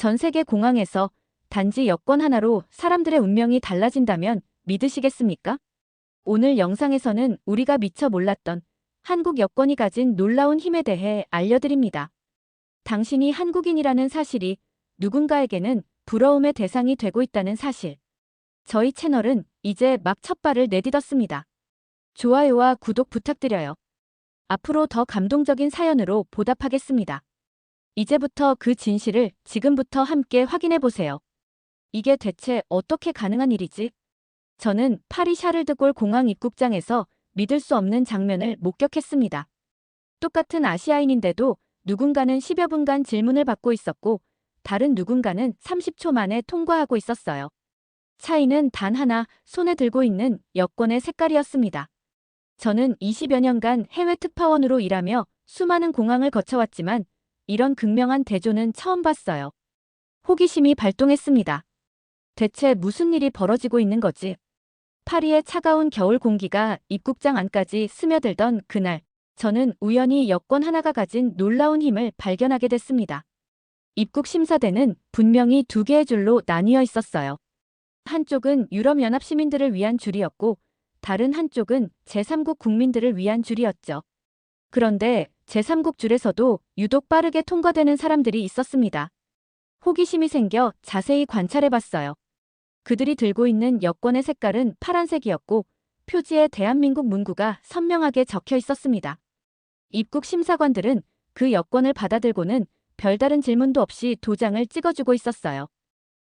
전 세계 공항에서 단지 여권 하나로 사람들의 운명이 달라진다면 믿으시겠습니까? 오늘 영상에서는 우리가 미처 몰랐던 한국 여권이 가진 놀라운 힘에 대해 알려드립니다. 당신이 한국인이라는 사실이 누군가에게는 부러움의 대상이 되고 있다는 사실. 저희 채널은 이제 막 첫발을 내딛었습니다. 좋아요와 구독 부탁드려요. 앞으로 더 감동적인 사연으로 보답하겠습니다. 이제부터 그 진실을 지금부터 함께 확인해 보세요. 이게 대체 어떻게 가능한 일이지? 저는 파리 샤를드골 공항 입국장에서 믿을 수 없는 장면을 목격했습니다. 똑같은 아시아인인데도 누군가는 10여 분간 질문을 받고 있었고 다른 누군가는 30초 만에 통과하고 있었어요. 차이는 단 하나 손에 들고 있는 여권의 색깔이었습니다. 저는 20여 년간 해외 특파원으로 일하며 수많은 공항을 거쳐왔지만 이런 극명한 대조는 처음 봤어요. 호기심이 발동했습니다. 대체 무슨 일이 벌어지고 있는 거지? 파리의 차가운 겨울 공기가 입국장 안까지 스며들던 그날, 저는 우연히 여권 하나가 가진 놀라운 힘을 발견하게 됐습니다. 입국 심사대는 분명히 두 개의 줄로 나뉘어 있었어요. 한쪽은 유럽연합 시민들을 위한 줄이었고, 다른 한쪽은 제3국 국민들을 위한 줄이었죠. 그런데 제3국 줄에서도 유독 빠르게 통과되는 사람들이 있었습니다. 호기심이 생겨 자세히 관찰해 봤어요. 그들이 들고 있는 여권의 색깔은 파란색이었고 표지에 대한민국 문구가 선명하게 적혀 있었습니다. 입국 심사관들은 그 여권을 받아들고는 별다른 질문도 없이 도장을 찍어주고 있었어요.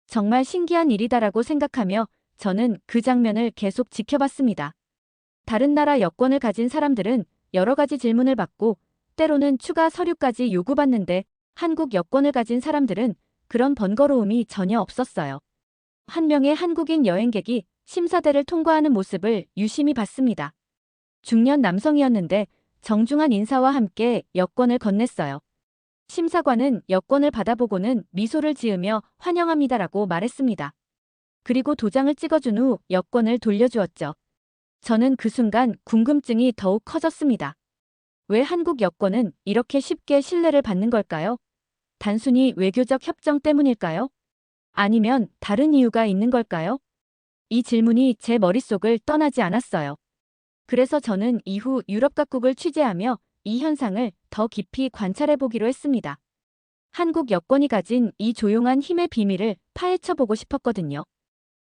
정말 신기한 일이다라고 생각하며 저는 그 장면을 계속 지켜봤습니다. 다른 나라 여권을 가진 사람들은 여러 가지 질문을 받고 때로는 추가 서류까지 요구받는데 한국 여권을 가진 사람들은 그런 번거로움이 전혀 없었어요. 한 명의 한국인 여행객이 심사대를 통과하는 모습을 유심히 봤습니다. 중년 남성이었는데 정중한 인사와 함께 여권을 건넸어요. 심사관은 여권을 받아보고는 미소를 지으며 환영합니다라고 말했습니다. 그리고 도장을 찍어준 후 여권을 돌려주었죠. 저는 그 순간 궁금증이 더욱 커졌습니다. 왜 한국 여권은 이렇게 쉽게 신뢰를 받는 걸까요? 단순히 외교적 협정 때문일까요? 아니면 다른 이유가 있는 걸까요? 이 질문이 제 머릿속을 떠나지 않았어요. 그래서 저는 이후 유럽 각국을 취재하며 이 현상을 더 깊이 관찰해 보기로 했습니다. 한국 여권이 가진 이 조용한 힘의 비밀을 파헤쳐 보고 싶었거든요.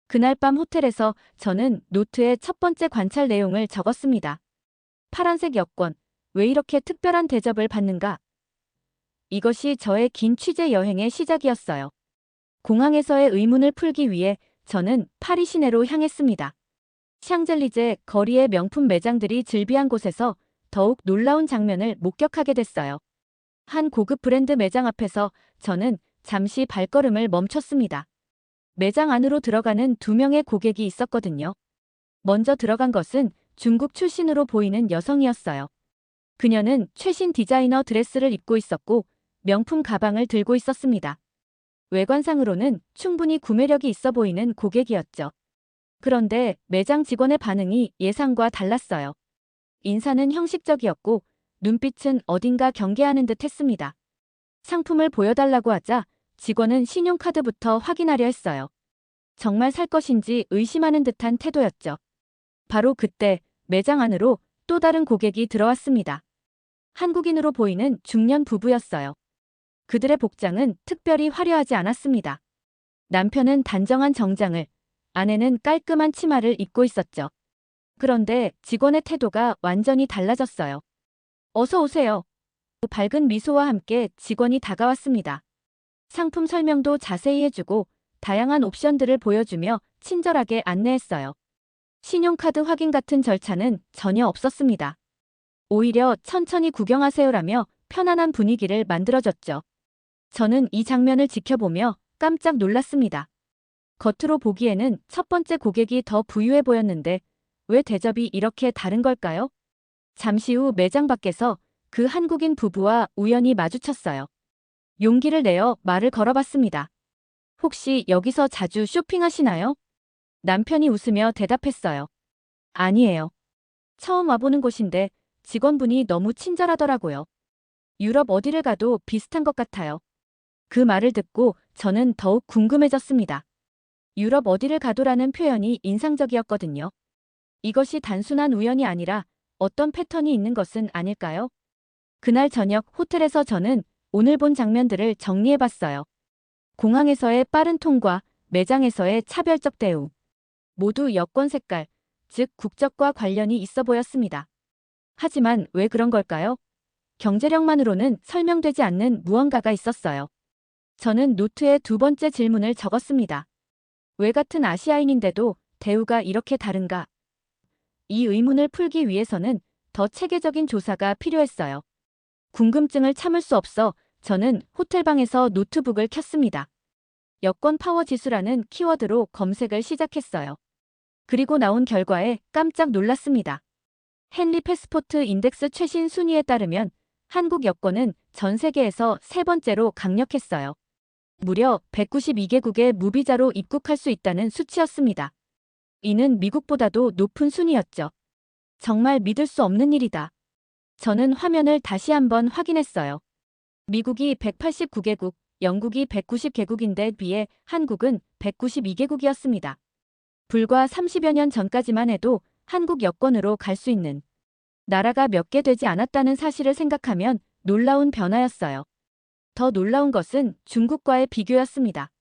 그날 밤 호텔에서 저는 노트에 첫 번째 관찰 내용을 적었습니다. 파란색 여권, 왜 이렇게 특별한 대접을 받는가? 이것이 저의 긴 취재 여행의 시작이었어요. 공항에서의 의문을 풀기 위해 저는 파리 시내로 향했습니다. 샹젤리제 거리의 명품 매장들이 즐비한 곳에서 더욱 놀라운 장면을 목격하게 됐어요. 한 고급 브랜드 매장 앞에서 저는 잠시 발걸음을 멈췄습니다. 매장 안으로 들어가는 두 명의 고객이 있었거든요. 먼저 들어간 것은 중국 출신으로 보이는 여성이었어요. 그녀는 최신 디자이너 드레스를 입고 있었고 명품 가방을 들고 있었습니다. 외관상으로는 충분히 구매력이 있어 보이는 고객이었죠. 그런데 매장 직원의 반응이 예상과 달랐어요. 인사는 형식적이었고 눈빛은 어딘가 경계하는 듯 했습니다. 상품을 보여달라고 하자 직원은 신용카드부터 확인하려 했어요. 정말 살 것인지 의심하는 듯한 태도였죠. 바로 그때 매장 안으로 또 다른 고객이 들어왔습니다. 한국인으로 보이는 중년 부부였어요. 그들의 복장은 특별히 화려하지 않았습니다. 남편은 단정한 정장을, 아내는 깔끔한 치마를 입고 있었죠. 그런데 직원의 태도가 완전히 달라졌어요. 어서 오세요. 밝은 미소와 함께 직원이 다가왔습니다. 상품 설명도 자세히 해주고 다양한 옵션들을 보여주며 친절하게 안내했어요. 신용카드 확인 같은 절차는 전혀 없었습니다. 오히려 천천히 구경하세요라며 편안한 분위기를 만들어줬죠. 저는 이 장면을 지켜보며 깜짝 놀랐습니다. 겉으로 보기에는 첫 번째 고객이 더 부유해 보였는데 왜 대접이 이렇게 다른 걸까요? 잠시 후 매장 밖에서 그 한국인 부부와 우연히 마주쳤어요. 용기를 내어 말을 걸어봤습니다. 혹시 여기서 자주 쇼핑하시나요? 남편이 웃으며 대답했어요. 아니에요. 처음 와보는 곳인데 직원분이 너무 친절하더라고요. 유럽 어디를 가도 비슷한 것 같아요. 그 말을 듣고 저는 더욱 궁금해졌습니다. 유럽 어디를 가도라는 표현이 인상적이었거든요. 이것이 단순한 우연이 아니라 어떤 패턴이 있는 것은 아닐까요? 그날 저녁 호텔에서 저는 오늘 본 장면들을 정리해봤어요. 공항에서의 빠른 통과, 매장에서의 차별적 대우. 모두 여권 색깔, 즉 국적과 관련이 있어 보였습니다. 하지만 왜 그런 걸까요? 경제력만으로는 설명되지 않는 무언가가 있었어요. 저는 노트에 두 번째 질문을 적었습니다. 왜 같은 아시아인인데도 대우가 이렇게 다른가? 이 의문을 풀기 위해서는 더 체계적인 조사가 필요했어요. 궁금증을 참을 수 없어 저는 호텔방에서 노트북을 켰습니다. 여권 파워 지수라는 키워드로 검색을 시작했어요. 그리고 나온 결과에 깜짝 놀랐습니다. 헨리 패스포트 인덱스 최신 순위에 따르면 한국 여권은 전 세계에서 세 번째로 강력했어요. 무려 192개국의 무비자로 입국할 수 있다는 수치였습니다. 이는 미국보다도 높은 순위였죠. 정말 믿을 수 없는 일이다. 저는 화면을 다시 한번 확인했어요. 미국이 189개국, 영국이 190개국인데 비해 한국은 192개국이었습니다. 불과 30여 년 전까지만 해도 한국 여권으로 갈 수 있는 나라가 몇 개 되지 않았다는 사실을 생각하면 놀라운 변화였어요. 더 놀라운 것은 중국과의 비교였습니다.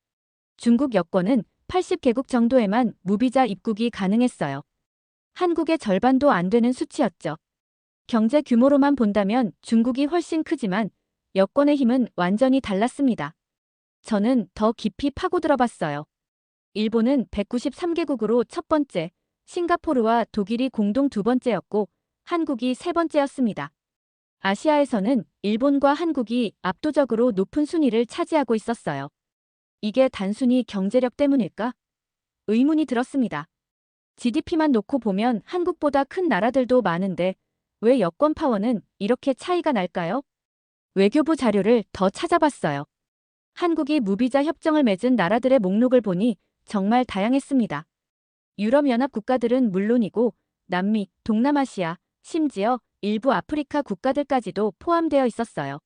중국 여권은 80개국 정도에만 무비자 입국이 가능했어요. 한국의 절반도 안 되는 수치였죠. 경제 규모로만 본다면 중국이 훨씬 크지만 여권의 힘은 완전히 달랐습니다. 저는 더 깊이 파고들어 봤어요. 일본은 193개국으로 첫 번째, 싱가포르와 독일이 공동 두 번째였고 한국이 세 번째였습니다. 아시아에서는 일본과 한국이 압도적으로 높은 순위를 차지하고 있었어요. 이게 단순히 경제력 때문일까? 의문이 들었습니다. GDP만 놓고 보면 한국보다 큰 나라들도 많은데 왜 여권 파워는 이렇게 차이가 날까요? 외교부 자료를 더 찾아봤어요. 한국이 무비자 협정을 맺은 나라들의 목록을 보니 정말 다양했습니다. 유럽연합 국가들은 물론이고 남미, 동남아시아, 심지어 일부 아프리카 국가들까지도 포함되어 있었어요.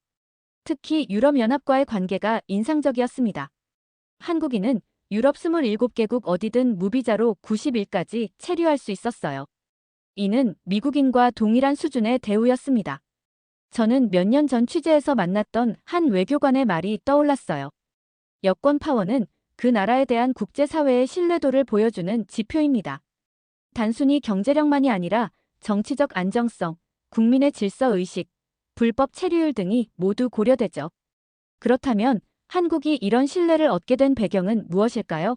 특히 유럽연합과의 관계가 인상적이었습니다. 한국인은 유럽 27개국 어디든 무비자로 90일까지 체류할 수 있었어요. 이는 미국인과 동일한 수준의 대우였습니다. 저는 몇 년 전 취재에서 만났던 한 외교관의 말이 떠올랐어요. 여권 파워는 그 나라에 대한 국제사회의 신뢰도를 보여주는 지표입니다. 단순히 경제력만이 아니라 정치적 안정성, 국민의 질서 의식, 불법 체류율 등이 모두 고려되죠. 그렇다면 한국이 이런 신뢰를 얻게 된 배경은 무엇일까요?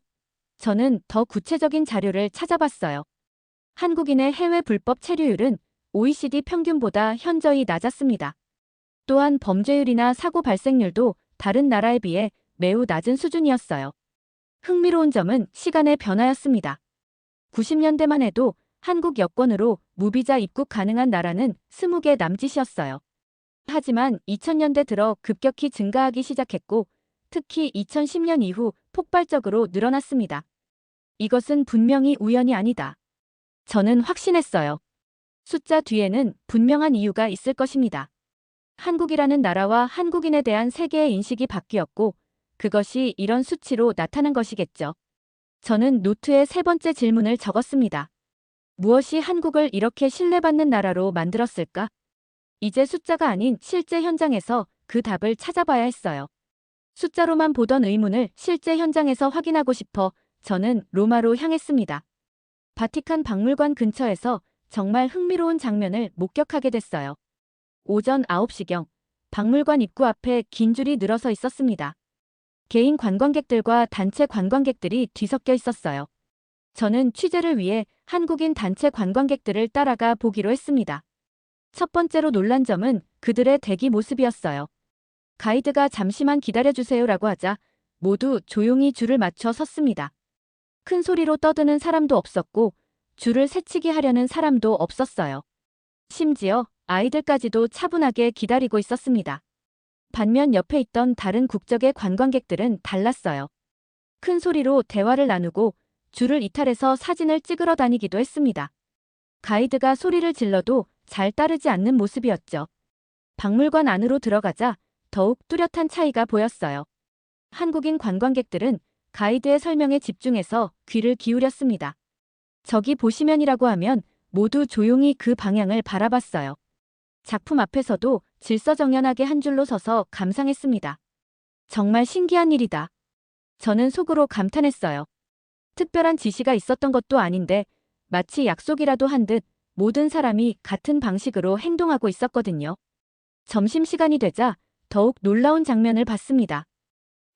저는 더 구체적인 자료를 찾아봤어요. 한국인의 해외 불법 체류율은 OECD 평균보다 현저히 낮았습니다. 또한 범죄율이나 사고 발생률도 다른 나라에 비해 매우 낮은 수준이었어요. 흥미로운 점은 시간의 변화였습니다. 90년대만 해도 한국 여권으로 무비자 입국 가능한 나라는 20개 남짓이었어요. 하지만 2000년대 들어 급격히 증가하기 시작했고 특히 2010년 이후 폭발적으로 늘어났습니다. 이것은 분명히 우연이 아니다. 저는 확신했어요. 숫자 뒤에는 분명한 이유가 있을 것입니다. 한국이라는 나라와 한국인에 대한 세계의 인식이 바뀌었고 그것이 이런 수치로 나타난 것이겠죠. 저는 노트에 세 번째 질문을 적었습니다. 무엇이 한국을 이렇게 신뢰받는 나라로 만들었을까? 이제 숫자가 아닌 실제 현장에서 그 답을 찾아봐야 했어요. 숫자로만 보던 의문을 실제 현장에서 확인하고 싶어 저는 로마로 향했습니다. 바티칸 박물관 근처에서 정말 흥미로운 장면을 목격하게 됐어요. 오전 9시경 박물관 입구 앞에 긴 줄이 늘어서 있었습니다. 개인 관광객들과 단체 관광객들이 뒤섞여 있었어요. 저는 취재를 위해 한국인 단체 관광객들을 따라가 보기로 했습니다. 첫 번째로 놀란 점은 그들의 대기 모습이었어요. 가이드가 잠시만 기다려주세요라고 하자 모두 조용히 줄을 맞춰 섰습니다. 큰 소리로 떠드는 사람도 없었고 줄을 새치기 하려는 사람도 없었어요. 심지어 아이들까지도 차분하게 기다리고 있었습니다. 반면 옆에 있던 다른 국적의 관광객들은 달랐어요. 큰 소리로 대화를 나누고 줄을 이탈해서 사진을 찍으러 다니기도 했습니다. 가이드가 소리를 질러도 잘 따르지 않는 모습이었죠. 박물관 안으로 들어가자 더욱 뚜렷한 차이가 보였어요. 한국인 관광객들은 가이드의 설명에 집중해서 귀를 기울였습니다. 저기 보시면이라고 하면 모두 조용히 그 방향을 바라봤어요. 작품 앞에서도 질서정연하게 한 줄로 서서 감상했습니다. 정말 신기한 일이다. 저는 속으로 감탄했어요. 특별한 지시가 있었던 것도 아닌데 마치 약속이라도 한 듯 모든 사람이 같은 방식으로 행동하고 있었거든요. 점심시간이 되자 더욱 놀라운 장면을 봤습니다.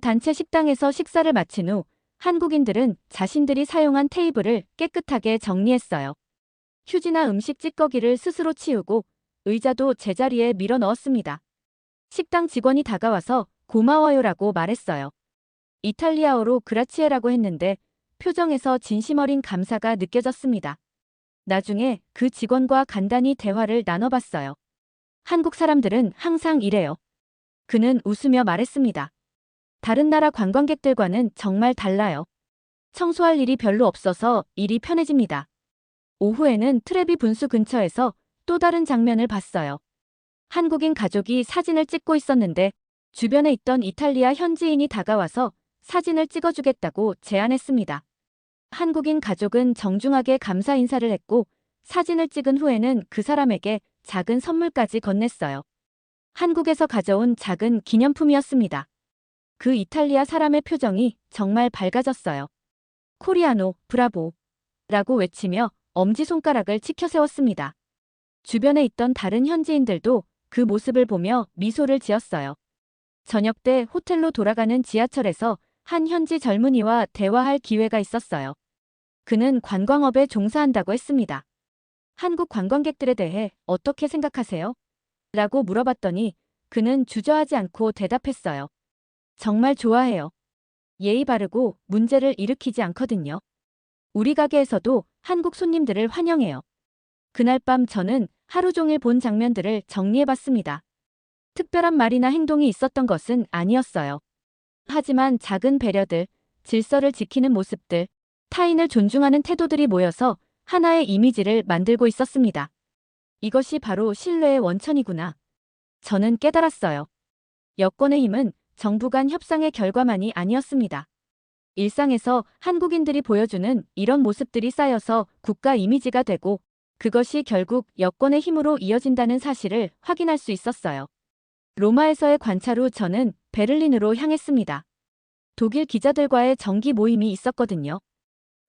단체 식당에서 식사를 마친 후 한국인들은 자신들이 사용한 테이블을 깨끗하게 정리했어요. 휴지나 음식 찌꺼기를 스스로 치우고 의자도 제자리에 밀어 넣었습니다. 식당 직원이 다가와서 고마워요라고 말했어요. 이탈리아어로 그라치에라고 했는데 표정에서 진심 어린 감사가 느껴졌습니다. 나중에 그 직원과 간단히 대화를 나눠봤어요. 한국 사람들은 항상 이래요. 그는 웃으며 말했습니다. 다른 나라 관광객들과는 정말 달라요. 청소할 일이 별로 없어서 일이 편해집니다. 오후에는 트레비 분수 근처에서 또 다른 장면을 봤어요. 한국인 가족이 사진을 찍고 있었는데 주변에 있던 이탈리아 현지인이 다가와서 사진을 찍어주겠다고 제안했습니다. 한국인 가족은 정중하게 감사 인사를 했고 사진을 찍은 후에는 그 사람에게 작은 선물까지 건넸어요. 한국에서 가져온 작은 기념품이었습니다. 그 이탈리아 사람의 표정이 정말 밝아졌어요. 코리아노, 브라보. 라고 외치며 엄지손가락을 치켜 세웠습니다. 주변에 있던 다른 현지인들도 그 모습을 보며 미소를 지었어요. 저녁 때 호텔로 돌아가는 지하철에서 한 현지 젊은이와 대화할 기회가 있었어요. 그는 관광업에 종사한다고 했습니다. 한국 관광객들에 대해 어떻게 생각하세요? 라고 물어봤더니 그는 주저하지 않고 대답했어요. 정말 좋아해요. 예의 바르고 문제를 일으키지 않거든요. 우리 가게에서도 한국 손님들을 환영해요. 그날 밤 저는 하루 종일 본 장면들을 정리해봤습니다. 특별한 말이나 행동이 있었던 것은 아니었어요. 하지만 작은 배려들, 질서를 지키는 모습들, 타인을 존중하는 태도들이 모여서 하나의 이미지를 만들고 있었습니다. 이것이 바로 신뢰의 원천이구나. 저는 깨달았어요. 여권의 힘은 정부 간 협상의 결과만이 아니었습니다. 일상에서 한국인들이 보여주는 이런 모습들이 쌓여서 국가 이미지가 되고 그것이 결국 여권의 힘으로 이어진다는 사실을 확인할 수 있었어요. 로마에서의 관찰 후 저는 베를린으로 향했습니다. 독일 기자들과의 정기 모임이 있었거든요.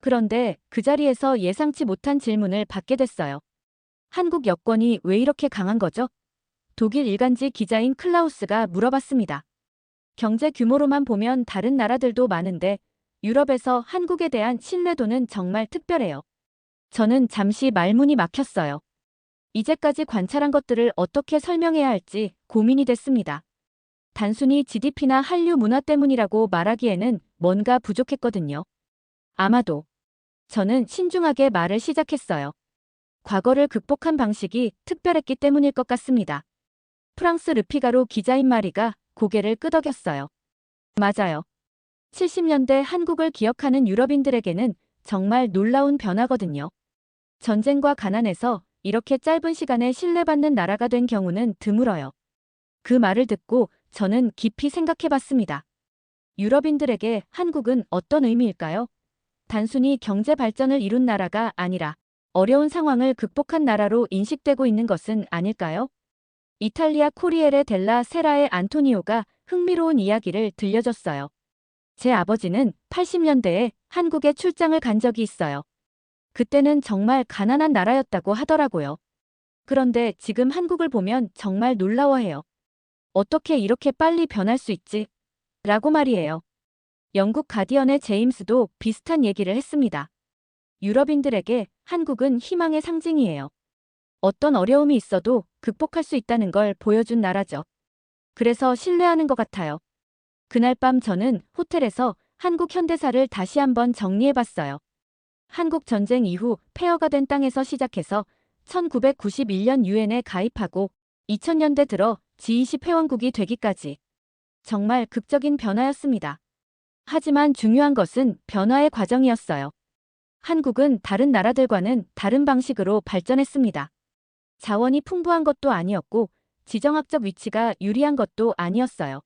그런데 그 자리에서 예상치 못한 질문을 받게 됐어요. 한국 여권이 왜 이렇게 강한 거죠? 독일 일간지 기자인 클라우스가 물어봤습니다. 경제 규모로만 보면 다른 나라들도 많은데 유럽에서 한국에 대한 신뢰도는 정말 특별해요. 저는 잠시 말문이 막혔어요. 이제까지 관찰한 것들을 어떻게 설명해야 할지 고민이 됐습니다. 단순히 GDP나 한류 문화 때문이라고 말하기에는 뭔가 부족했거든요. 아마도 저는 신중하게 말을 시작했어요. 과거를 극복한 방식이 특별했기 때문일 것 같습니다. 프랑스 르피가로 기자인 마리가 고개를 끄덕였어요. 맞아요. 70년대 한국을 기억하는 유럽인들에게는 정말 놀라운 변화거든요. 전쟁과 가난에서 이렇게 짧은 시간에 신뢰받는 나라가 된 경우는 드물어요. 그 말을 듣고 저는 깊이 생각해 봤습니다. 유럽인들에게 한국은 어떤 의미일까요? 단순히 경제 발전을 이룬 나라가 아니라 어려운 상황을 극복한 나라로 인식되고 있는 것은 아닐까요? 이탈리아 코리에레 델라 세라의 안토니오가 흥미로운 이야기를 들려줬어요. 제 아버지는 80년대에 한국에 출장을 간 적이 있어요. 그때는 정말 가난한 나라였다고 하더라고요. 그런데 지금 한국을 보면 정말 놀라워해요. 어떻게 이렇게 빨리 변할 수 있지? 라고 말이에요. 영국 가디언의 제임스도 비슷한 얘기를 했습니다. 유럽인들에게 한국은 희망의 상징이에요. 어떤 어려움이 있어도 극복할 수 있다는 걸 보여준 나라죠. 그래서 신뢰하는 것 같아요. 그날 밤 저는 호텔에서 한국 현대사를 다시 한번 정리해봤어요. 한국 전쟁 이후 폐허가 된 땅에서 시작해서 1991년 유엔에 가입하고 2000년대 들어 G20 회원국이 되기까지 정말 극적인 변화였습니다. 하지만 중요한 것은 변화의 과정이었어요. 한국은 다른 나라들과는 다른 방식으로 발전했습니다. 자원이 풍부한 것도 아니었고 지정학적 위치가 유리한 것도 아니었어요.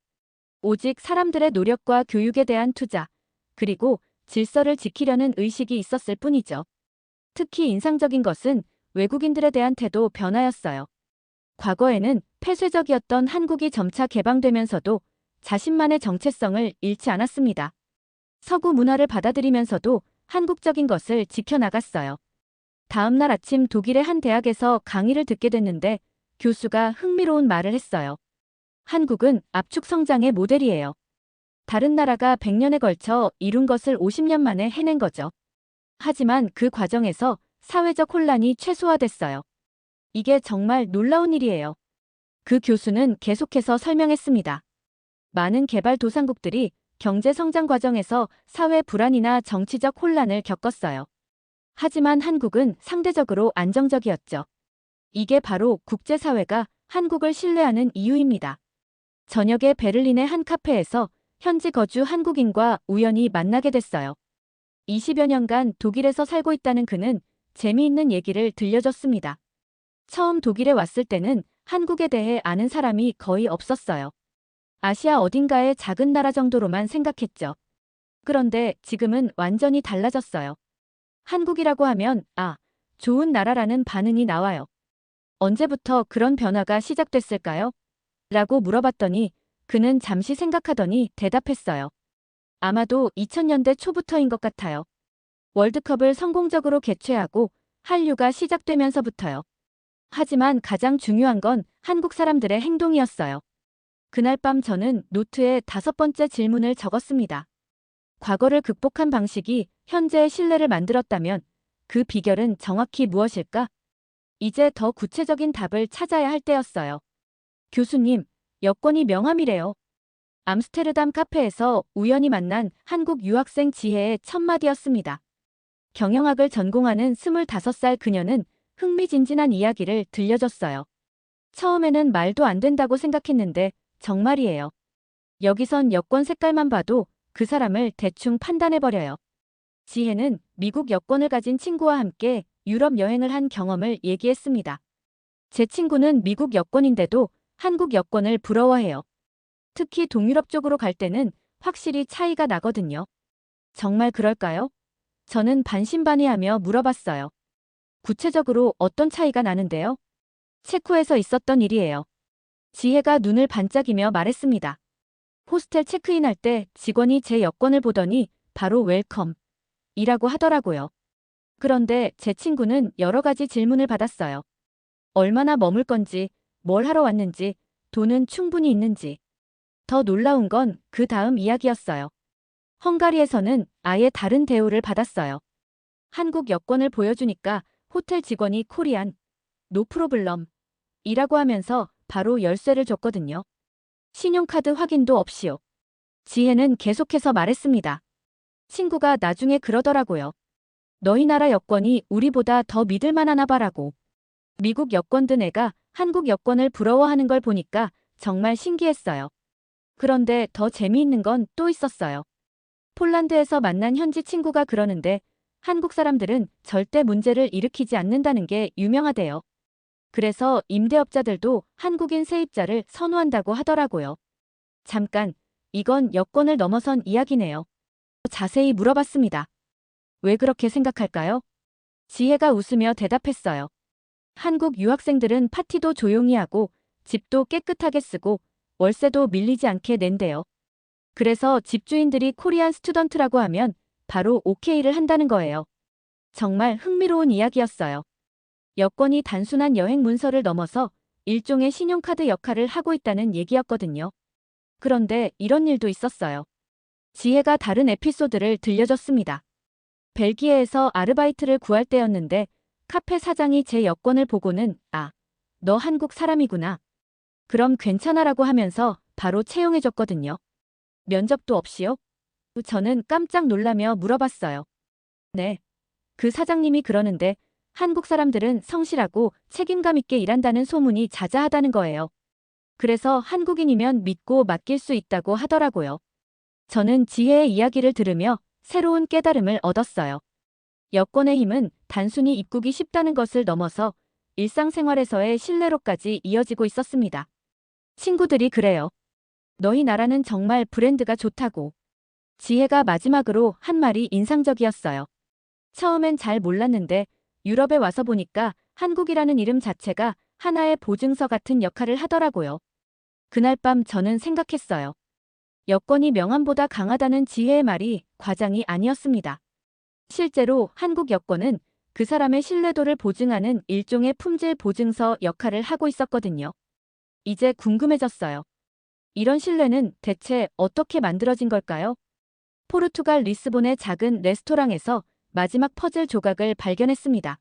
오직 사람들의 노력과 교육에 대한 투자, 그리고 질서를 지키려는 의식이 있었을 뿐이죠. 특히 인상적인 것은 외국인들에 대한 태도 변화였어요. 과거에는 폐쇄적이었던 한국이 점차 개방되면서도 자신만의 정체성을 잃지 않았습니다. 서구 문화를 받아들이면서도 한국적인 것을 지켜나갔어요. 다음 날 아침 독일의 한 대학에서 강의를 듣게 됐는데 교수가 흥미로운 말을 했어요. 한국은 압축 성장의 모델이에요. 다른 나라가 100년에 걸쳐 이룬 것을 50년 만에 해낸 거죠. 하지만 그 과정에서 사회적 혼란이 최소화됐어요. 이게 정말 놀라운 일이에요. 그 교수는 계속해서 설명했습니다. 많은 개발도상국들이 경제 성장 과정에서 사회 불안이나 정치적 혼란을 겪었어요. 하지만 한국은 상대적으로 안정적이었죠. 이게 바로 국제사회가 한국을 신뢰하는 이유입니다. 저녁에 베를린의 한 카페에서 현지 거주 한국인과 우연히 만나게 됐어요. 20여 년간 독일에서 살고 있다는 그는 재미있는 얘기를 들려줬습니다. 처음 독일에 왔을 때는 한국에 대해 아는 사람이 거의 없었어요. 아시아 어딘가의 작은 나라 정도로만 생각했죠. 그런데 지금은 완전히 달라졌어요. 한국이라고 하면, 아, 좋은 나라라는 반응이 나와요. 언제부터 그런 변화가 시작됐을까요? 라고 물어봤더니 그는 잠시 생각하더니 대답했어요. 아마도 2000년대 초부터인 것 같아요. 월드컵을 성공적으로 개최하고 한류가 시작되면서부터요. 하지만 가장 중요한 건 한국 사람들의 행동이었어요. 그날 밤 저는 노트에 다섯 번째 질문을 적었습니다. 과거를 극복한 방식이 현재의 신뢰를 만들었다면 그 비결은 정확히 무엇일까? 이제 더 구체적인 답을 찾아야 할 때였어요. 교수님, 여권이 명함이래요. 암스테르담 카페에서 우연히 만난 한국 유학생 지혜의 첫마디였습니다. 경영학을 전공하는 25살 그녀는 흥미진진한 이야기를 들려줬어요. 처음에는 말도 안 된다고 생각했는데 정말이에요. 여기선 여권 색깔만 봐도 그 사람을 대충 판단해버려요. 지혜는 미국 여권을 가진 친구와 함께 유럽 여행을 한 경험을 얘기했습니다. 제 친구는 미국 여권인데도 한국 여권을 부러워해요. 특히 동유럽 쪽으로 갈 때는 확실히 차이가 나거든요. 정말 그럴까요? 저는 반신반의하며 물어봤어요. 구체적으로 어떤 차이가 나는데요? 체코에서 있었던 일이에요. 지혜가 눈을 반짝이며 말했습니다. 호스텔 체크인할 때 직원이 제 여권을 보더니 바로 웰컴 이라고 하더라고요. 그런데 제 친구는 여러 가지 질문을 받았어요. 얼마나 머물 건지, 뭘 하러 왔는지, 돈은 충분히 있는지. 더 놀라운 건 그 다음 이야기였어요. 헝가리에서는 아예 다른 대우를 받았어요. 한국 여권을 보여주니까 호텔 직원이 코리안, 노프로블럼 이라고 하면서 바로 열쇠를 줬거든요. 신용카드 확인도 없이요. 지혜는 계속해서 말했습니다. 친구가 나중에 그러더라고요. 너희 나라 여권이 우리보다 더 믿을만하나 봐라고. 미국 여권 든 애가 한국 여권을 부러워하는 걸 보니까 정말 신기했어요. 그런데 더 재미있는 건 또 있었어요. 폴란드에서 만난 현지 친구가 그러는데 한국 사람들은 절대 문제를 일으키지 않는다는 게 유명하대요. 그래서 임대업자들도 한국인 세입자를 선호한다고 하더라고요. 잠깐, 이건 여권을 넘어선 이야기네요. 자세히 물어봤습니다. 왜 그렇게 생각할까요? 지혜가 웃으며 대답했어요. 한국 유학생들은 파티도 조용히 하고 집도 깨끗하게 쓰고 월세도 밀리지 않게 낸대요. 그래서 집주인들이 코리안 스튜던트라고 하면 바로 오케이를 한다는 거예요. 정말 흥미로운 이야기였어요. 여권이 단순한 여행 문서를 넘어서 일종의 신용카드 역할을 하고 있다는 얘기였거든요. 그런데 이런 일도 있었어요. 지혜가 다른 에피소드를 들려줬습니다. 벨기에에서 아르바이트를 구할 때였는데 카페 사장이 제 여권을 보고는 아, 너 한국 사람이구나. 그럼 괜찮아라고 하면서 바로 채용해줬거든요. 면접도 없이요? 저는 깜짝 놀라며 물어봤어요. 네. 그 사장님이 그러는데 한국 사람들은 성실하고 책임감 있게 일한다는 소문이 자자하다는 거예요. 그래서 한국인이면 믿고 맡길 수 있다고 하더라고요. 저는 지혜의 이야기를 들으며 새로운 깨달음을 얻었어요. 여권의 힘은 단순히 입국이 쉽다는 것을 넘어서 일상생활에서의 신뢰로까지 이어지고 있었습니다. 친구들이 그래요. 너희 나라는 정말 브랜드가 좋다고. 지혜가 마지막으로 한 말이 인상적이었어요. 처음엔 잘 몰랐는데 유럽에 와서 보니까 한국이라는 이름 자체가 하나의 보증서 같은 역할을 하더라고요. 그날 밤 저는 생각했어요. 여권이 명함보다 강하다는 지혜의 말이 과장이 아니었습니다. 실제로 한국 여권은 그 사람의 신뢰도를 보증하는 일종의 품질 보증서 역할을 하고 있었거든요. 이제 궁금해졌어요. 이런 신뢰는 대체 어떻게 만들어진 걸까요? 포르투갈 리스본의 작은 레스토랑에서 마지막 퍼즐 조각을 발견했습니다.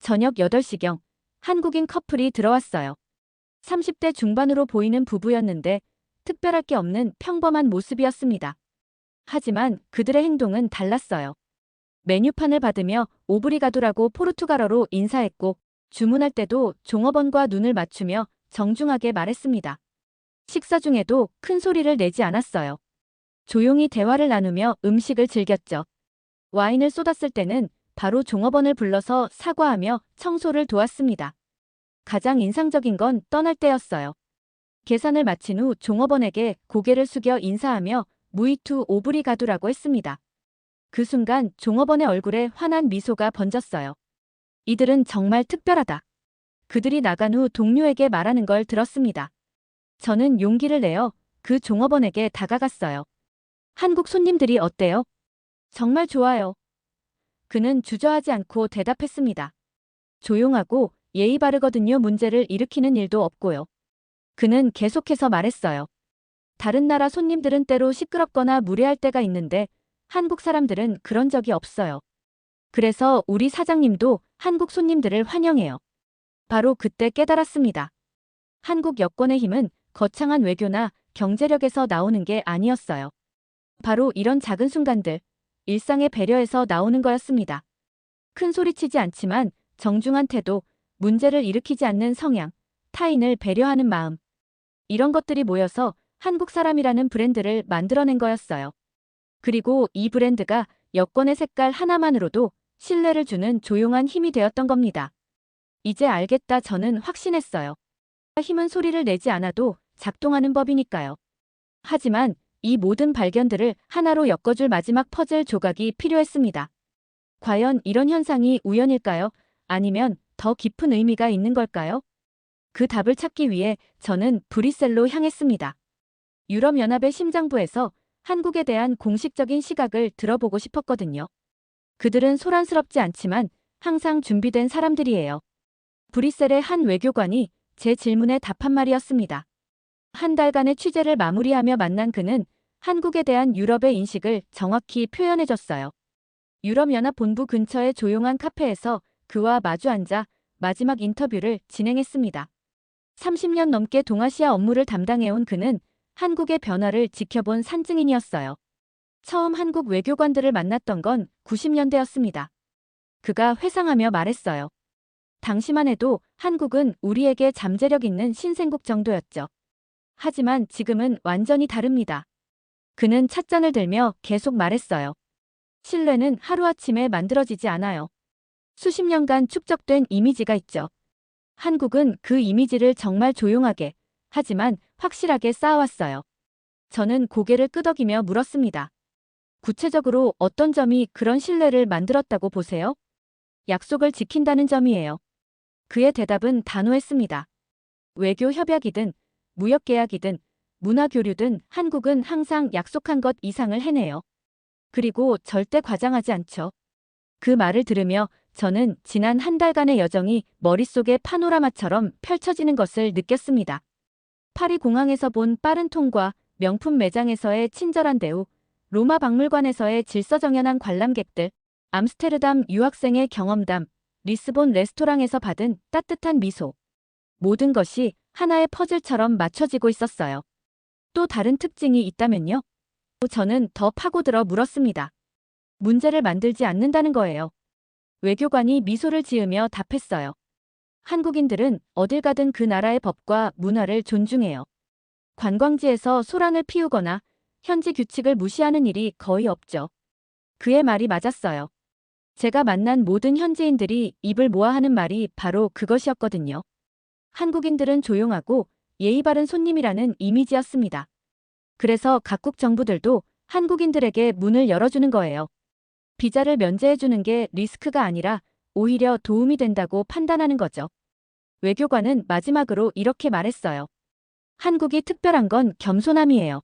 저녁 8시경 한국인 커플이 들어왔어요. 30대 중반으로 보이는 부부였는데 특별할 게 없는 평범한 모습이었습니다. 하지만 그들의 행동은 달랐어요. 메뉴판을 받으며 오브리가도라고 포르투갈어로 인사했고 주문할 때도 종업원과 눈을 맞추며 정중하게 말했습니다. 식사 중에도 큰 소리를 내지 않았어요. 조용히 대화를 나누며 음식을 즐겼죠. 와인을 쏟았을 때는 바로 종업원을 불러서 사과하며 청소를 도왔습니다. 가장 인상적인 건 떠날 때였어요. 계산을 마친 후 종업원에게 고개를 숙여 인사하며 무이투 오브리가두라고 했습니다. 그 순간 종업원의 얼굴에 환한 미소가 번졌어요. 이들은 정말 특별하다. 그들이 나간 후 동료에게 말하는 걸 들었습니다. 저는 용기를 내어 그 종업원에게 다가갔어요. 한국 손님들이 어때요? 정말 좋아요. 그는 주저하지 않고 대답했습니다. 조용하고 예의 바르거든요. 문제를 일으키는 일도 없고요. 그는 계속해서 말했어요. 다른 나라 손님들은 때로 시끄럽거나 무례할 때가 있는데 한국 사람들은 그런 적이 없어요. 그래서 우리 사장님도 한국 손님들을 환영해요. 바로 그때 깨달았습니다. 한국 여권의 힘은 거창한 외교나 경제력에서 나오는 게 아니었어요. 바로 이런 작은 순간들, 일상의 배려에서 나오는 거였습니다. 큰 소리치지 않지만 정중한 태도, 문제를 일으키지 않는 성향, 타인을 배려하는 마음. 이런 것들이 모여서 한국 사람이라는 브랜드를 만들어낸 거였어요. 그리고 이 브랜드가 여권의 색깔 하나만으로도 신뢰를 주는 조용한 힘이 되었던 겁니다. 이제 알겠다 저는 확신했어요. 힘은 소리를 내지 않아도 작동하는 법이니까요. 하지만 이 모든 발견들을 하나로 엮어줄 마지막 퍼즐 조각이 필요했습니다. 과연 이런 현상이 우연일까요? 아니면 더 깊은 의미가 있는 걸까요? 그 답을 찾기 위해 저는 브뤼셀로 향했습니다. 유럽연합의 심장부에서 한국에 대한 공식적인 시각을 들어보고 싶었거든요. 그들은 소란스럽지 않지만 항상 준비된 사람들이에요. 브뤼셀의 한 외교관이 제 질문에 답한 말이었습니다. 한 달간의 취재를 마무리하며 만난 그는 한국에 대한 유럽의 인식을 정확히 표현해줬어요. 유럽연합 본부 근처의 조용한 카페에서 그와 마주 앉아 마지막 인터뷰를 진행했습니다. 30년 넘게 동아시아 업무를 담당해온 그는 한국의 변화를 지켜본 산증인이었어요. 처음 한국 외교관들을 만났던 건 90년대였습니다. 그가 회상하며 말했어요. 당시만 해도 한국은 우리에게 잠재력 있는 신생국 정도였죠. 하지만 지금은 완전히 다릅니다. 그는 찻잔을 들며 계속 말했어요. 신뢰는 하루아침에 만들어지지 않아요. 수십 년간 축적된 이미지가 있죠. 한국은 그 이미지를 정말 조용하게, 하지만 확실하게 쌓아왔어요. 저는 고개를 끄덕이며 물었습니다. 구체적으로 어떤 점이 그런 신뢰를 만들었다고 보세요? 약속을 지킨다는 점이에요. 그의 대답은 단호했습니다. 외교 협약이든 무역 계약이든 문화 교류든 한국은 항상 약속한 것 이상을 해내요. 그리고 절대 과장하지 않죠. 그 말을 들으며 저는 지난 한 달간의 여정이 머릿속에 파노라마처럼 펼쳐지는 것을 느꼈습니다. 파리 공항에서 본 빠른 통과, 명품 매장에서의 친절한 대우, 로마 박물관에서의 질서정연한 관람객들, 암스테르담 유학생의 경험담, 리스본 레스토랑에서 받은 따뜻한 미소. 모든 것이 하나의 퍼즐처럼 맞춰지고 있었어요. 또 다른 특징이 있다면요? 저는 더 파고들어 물었습니다. 문제를 만들지 않는다는 거예요. 외교관이 미소를 지으며 답했어요. 한국인들은 어딜 가든 그 나라의 법과 문화를 존중해요. 관광지에서 소란을 피우거나 현지 규칙을 무시하는 일이 거의 없죠. 그의 말이 맞았어요. 제가 만난 모든 현지인들이 입을 모아 하는 말이 바로 그것이었거든요. 한국인들은 조용하고 예의 바른 손님이라는 이미지였습니다. 그래서 각국 정부들도 한국인들에게 문을 열어주는 거예요. 비자를 면제해주는 게 리스크가 아니라 오히려 도움이 된다고 판단하는 거죠. 외교관은 마지막으로 이렇게 말했어요. 한국이 특별한 건 겸손함이에요.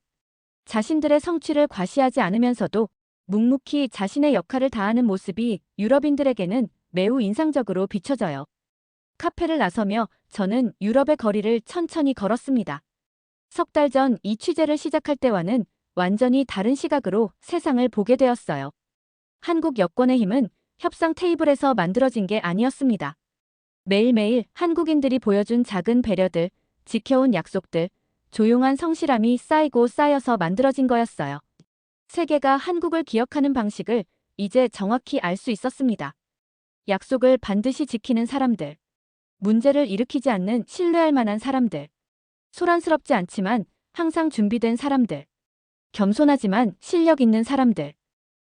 자신들의 성취를 과시하지 않으면서도 묵묵히 자신의 역할을 다하는 모습이 유럽인들에게는 매우 인상적으로 비춰져요. 카페를 나서며 저는 유럽의 거리를 천천히 걸었습니다. 석 달 전 이 취재를 시작할 때와는 완전히 다른 시각으로 세상을 보게 되었어요. 한국 여권의 힘은 협상 테이블에서 만들어진 게 아니었습니다. 매일매일 한국인들이 보여준 작은 배려들, 지켜온 약속들, 조용한 성실함이 쌓이고 쌓여서 만들어진 거였어요. 세계가 한국을 기억하는 방식을 이제 정확히 알 수 있었습니다. 약속을 반드시 지키는 사람들. 문제를 일으키지 않는 신뢰할 만한 사람들. 소란스럽지 않지만 항상 준비된 사람들. 겸손하지만 실력 있는 사람들.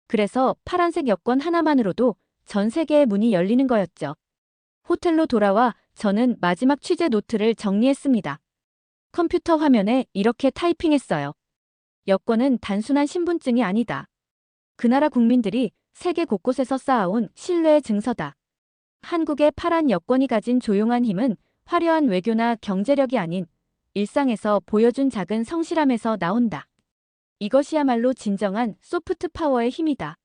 그래서 파란색 여권 하나만으로도 전 세계의 문이 열리는 거였죠. 호텔로 돌아와 저는 마지막 취재 노트를 정리했습니다. 컴퓨터 화면에 이렇게 타이핑했어요. 여권은 단순한 신분증이 아니다. 그 나라 국민들이 세계 곳곳에서 쌓아온 신뢰의 증서다. 한국의 파란 여권이 가진 조용한 힘은 화려한 외교나 경제력이 아닌 일상에서 보여준 작은 성실함에서 나온다. 이것이야말로 진정한 소프트 파워의 힘이다.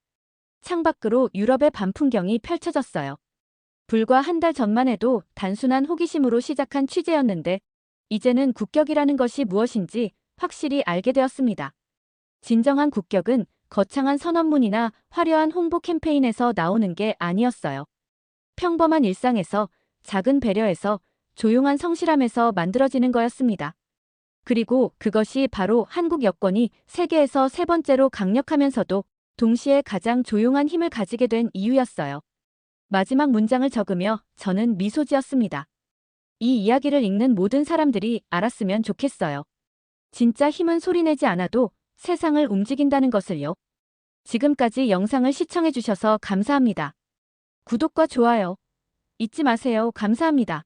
창밖으로 유럽의 밤 풍경이 펼쳐졌어요. 불과 한 달 전만 해도 단순한 호기심으로 시작한 취재였는데 이제는 국격이라는 것이 무엇인지 확실히 알게 되었습니다. 진정한 국격은 거창한 선언문이나 화려한 홍보 캠페인에서 나오는 게 아니었어요. 평범한 일상에서 작은 배려에서 조용한 성실함에서 만들어지는 거였습니다. 그리고 그것이 바로 한국 여권이 세계에서 세 번째로 강력하면서도 동시에 가장 조용한 힘을 가지게 된 이유였어요. 마지막 문장을 적으며 저는 미소 지었습니다. 이 이야기를 읽는 모든 사람들이 알았으면 좋겠어요. 진짜 힘은 소리내지 않아도 세상을 움직인다는 것을요. 지금까지 영상을 시청해주셔서 감사합니다. 구독과 좋아요 잊지 마세요. 감사합니다.